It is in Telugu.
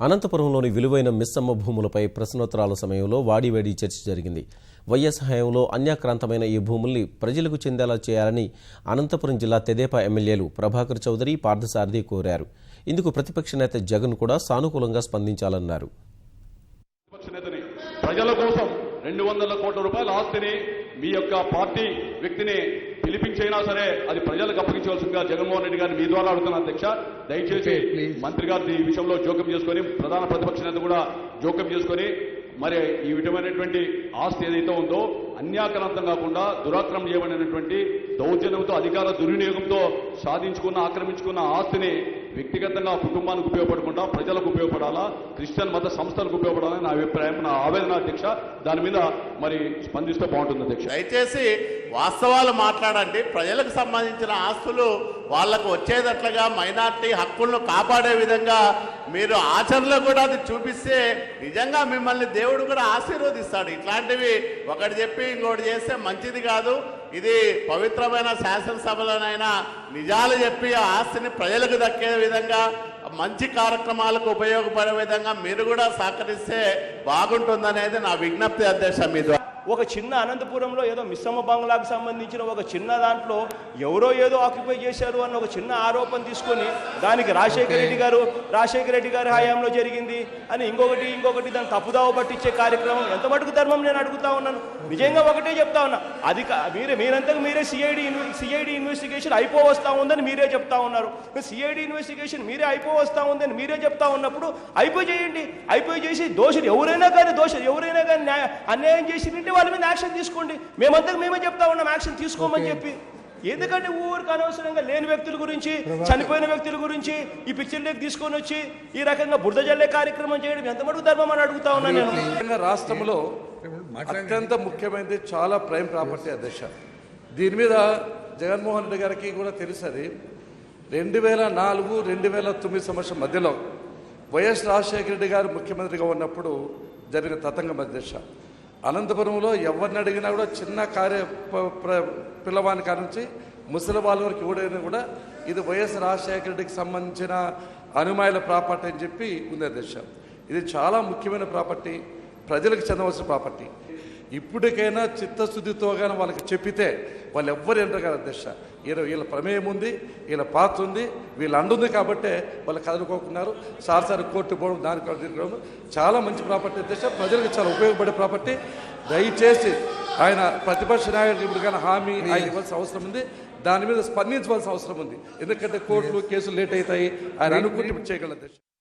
అనంతపురంలోని విలువైన మిస్సమ్మ భూములపై ప్రశ్నోత్తరాల సమయంలో వాడివేడి చర్చ జరిగింది. వైఎస్ హయాంలో అన్యాక్రాంతమైన ఈ భూముల్ని ప్రజలకు చెందేలా చేయాలని అనంతపురం జిల్లా తెదేపా ఎమ్మెల్యేలు ప్రభాకర్ చౌదరి పార్థసారథి కోరారు. ఇందుకు ప్రతిపక్ష నేత జగన్ కూడా సానుకూలంగా స్పందించాలన్నారు. ప్రజల కోసం రెండు వందల కోట్ల రూపాయల ఆస్తిని మీ యొక్క పార్టీ వ్యక్తిని పిలిపించైనా సరే అది ప్రజలకు అప్పగించవలసిందిగా జగన్మోహన్ రెడ్డి గారిని మీ ద్వారా అడుగుతున్న అధ్యక్ష దయచేసి మంత్రి గారు ఈ విషయంలో జోక్యం చేసుకొని ప్రధాన ప్రతిపక్ష నేత కూడా జోక్యం చేసుకొని మరి ఈ విధమైనటువంటి ఆస్తి ఏదైతే ఉందో అన్యాక్రాంతం కాకుండా దురాక్రమం చేయబడినటువంటి దౌర్జన్యంతో అధికార దుర్వినియోగంతో సాధించుకున్న ఆక్రమించుకున్న ఆస్తిని వ్యక్తిగతంగా కుటుంబానికి ఉపయోగపడకుండా ప్రజలకు ఉపయోగపడాలా క్రిస్టియన్ మత సంస్థలకు ఉపయోగపడాలని నా అభిప్రాయం నా ఆవేదన అధ్యక్ష. దాని మీద మరి స్పందిస్తే బాగుంటుంది అధ్యక్ష. దయచేసి వాస్తవాలు మాట్లాడండి. ప్రజలకు సంబంధించిన ఆస్తులు వాళ్ళకు వచ్చేటట్లుగా మైనార్టీ హక్కులను కాపాడే విధంగా మీరు ఆచరణలో కూడా అది చూపిస్తే నిజంగా మిమ్మల్ని దేవుడు కూడా ఆశీర్వదిస్తాడు. ఇట్లాంటివి ఒకటి చెప్పి ఇంకోటి చేస్తే మంచిది కాదు. ఇది పవిత్రమైన శాసనసభలోనైనా నిజాలు చెప్పి ఆస్తిని ప్రజలకు దక్కే విధంగా మంచి కార్యక్రమాలకు ఉపయోగపడే విధంగా మీరు కూడా సహకరిస్తే బాగుంటుందనేది నా విజ్ఞప్తి అధ్యక్ష మీ ద్వారా ఒక చిన్న అనంతపురంలో ఏదో మిస్సమ్మ బంగ్లాకు సంబంధించిన ఒక చిన్న దాంట్లో ఎవరో ఏదో ఆక్యుపై చేశారు అన్న ఒక చిన్న ఆరోపణ తీసుకొని దానికి రాజశేఖర రెడ్డి గారు రాజశేఖర రెడ్డి గారి హయాంలో జరిగింది అని ఇంకొకటి ఇంకొకటి దాన్ని తప్పుదావ పట్టించే కార్యక్రమం ఎంత మటుకు ధర్మం నేను అడుగుతా ఉన్నాను. నిజంగా ఒకటే చెప్తా ఉన్నా. అది మీరే మీరంతకు మీరే సిఐడి సిఐడి ఇన్వెస్టిగేషన్ అయిపో వస్తా ఉందని మీరే చెప్తా ఉన్నారు. సిఐడి ఇన్వెస్టిగేషన్ మీరే అయిపో వస్తా ఉందని మీరే చెప్తా ఉన్నప్పుడు అయిపోయి చేయండి. అయిపోయి చేసి దోషులు ఎవరైనా కానీ దోషులు ఎవరైనా కానీ న్యాయ అన్యాయం చేసిందంటే వాళ్ళ మీద యాక్షన్ తీసుకోండి. మేమంతా మేమే చెప్తా ఉన్నాం యాక్షన్ తీసుకోమని చెప్పి. ఎందుకంటే ఊరికి అనవసరంగా లేని వ్యక్తుల గురించి చనిపోయిన వ్యక్తుల గురించి ఈ పిక్చర్లోకి తీసుకొని వచ్చి ఈ రకంగా బురద జల్లే కార్యక్రమం చేయడం ఎంత మటుకు ధర్మం అని అడుగుతా ఉన్నాను నేను. రాష్ట్రంలో అత్యంత ముఖ్యమైనది చాలా ప్రైమ్ ప్రాపర్టీ అధ్యక్ష. దీని మీద జగన్మోహన్ రెడ్డి గారికి కూడా తెలుసు అది రెండు వేల నాలుగు రెండు వేల తొమ్మిది సంవత్సరం మధ్యలో వైఎస్ రాజశేఖర రెడ్డి గారు ముఖ్యమంత్రిగా ఉన్నప్పుడు జరిగిన తతంగం అధ్యక్ష. అనంతపురంలో ఎవరిని అడిగినా కూడా చిన్న కార్య ప్ర- పిల్లవాని కాడ నుంచి ముసలి వాళ్ళ వరకు ఎవడైనా కూడా ఇది వైఎస్ రాజశేఖర రెడ్డికి సంబంధించిన అనుమాయుల ప్రాపర్టీ అని చెప్పి ఉంది దేశం. ఇది చాలా ముఖ్యమైన ప్రాపర్టీ. ప్రజలకు చెందవలసిన ప్రాపర్టీ. ఇప్పటికైనా చిత్తశుద్ధితో కానీ వాళ్ళకి చెప్పితే వాళ్ళు ఎవ్వరు ఎంటర్ కాదు అధ్యక్ష వీళ్ళ వీళ్ళ ప్రమేయం ఉంది వీళ్ళ పాత్ర ఉంది వీళ్ళ అండుంది కాబట్టే వాళ్ళు కదులుకోకున్నారు. సార్ సార్ కోర్టు పోవడం దానికి చాలా మంచి ప్రాపర్టీ అధ్యక్ష ప్రజలకు చాలా ఉపయోగపడే ప్రాపర్టీ. దయచేసి ఆయన ప్రతిపక్ష నాయకుడు ఇప్పుడు కానీ హామీ ఆయన ఇవ్వాల్సిన అవసరం ఉంది. దాని మీద స్పందించవలసిన అవసరం ఉంది. ఎందుకంటే కోర్టులు కేసులు లేట్ అవుతాయి. ఆయన అనుకుంటే చేయగలరు అధ్యక్ష